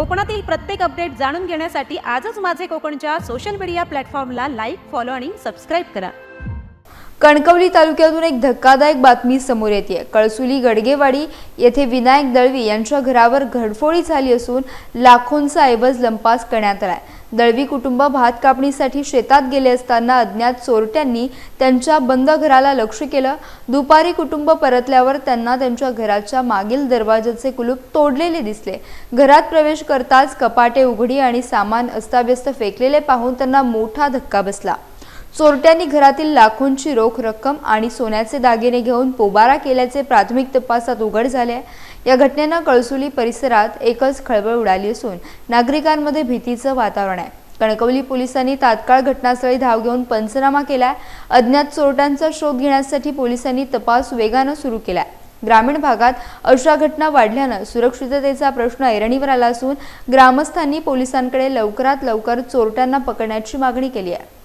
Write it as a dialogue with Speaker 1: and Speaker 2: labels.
Speaker 1: कोकणातील प्रत्येक अपडेट जाणून घेण्यासाठी आजच माझे कोकणच्या सोशल मीडिया प्लॅटफॉर्मला लाईक फॉलो आणि सबस्क्राईब करा.
Speaker 2: कणकवली तालुक्यातून एक धक्कादायक बातमी समोर येते. कळसुली गडगेवाडी येथे विनायक दळवी यांच्या घरावर घडफोडी झाली असून लाखोंचा ऐवज लंपास करण्यात आला आहे दळवी कुटुंब भात कापणीसाठी शेतात गेले असताना अज्ञात चोरट्यांनी त्यांच्या बंद घराला लक्ष केलं. दुपारी कुटुंब परतल्यावर त्यांना त्यांच्या घराच्या मागील दरवाजाचे कुलूप तोडलेले दिसले. घरात प्रवेश करताच कपाटे उघडी आणि सामान अस्ताव्यस्त फेकलेले पाहून त्यांना मोठा धक्का बसला. चोरट्यांनी घरातील लाखोंची रोख रक्कम आणि सोन्याचे दागिने घेऊन पोबारा केल्याचे प्राथमिक तपासात उघड झाले आहे. या घटनेनं कळसुली परिसरात एकच खळबळ उडाली असून नागरिकांमध्ये भीतीचं वातावरण आहे. कणकवली पोलिसांनी तात्काळ घटनास्थळी धाव घेऊन पंचनामा केला अज्ञात चोरट्यांचा शोध घेण्यासाठी पोलिसांनी तपास वेगानं सुरू केलाय. ग्रामीण भागात अशा घटना वाढल्यानं सुरक्षिततेचा प्रश्न ऐरणीवर आला असून ग्रामस्थांनी पोलिसांकडे लवकरात लवकर चोरट्यांना पकडण्याची मागणी केली आहे.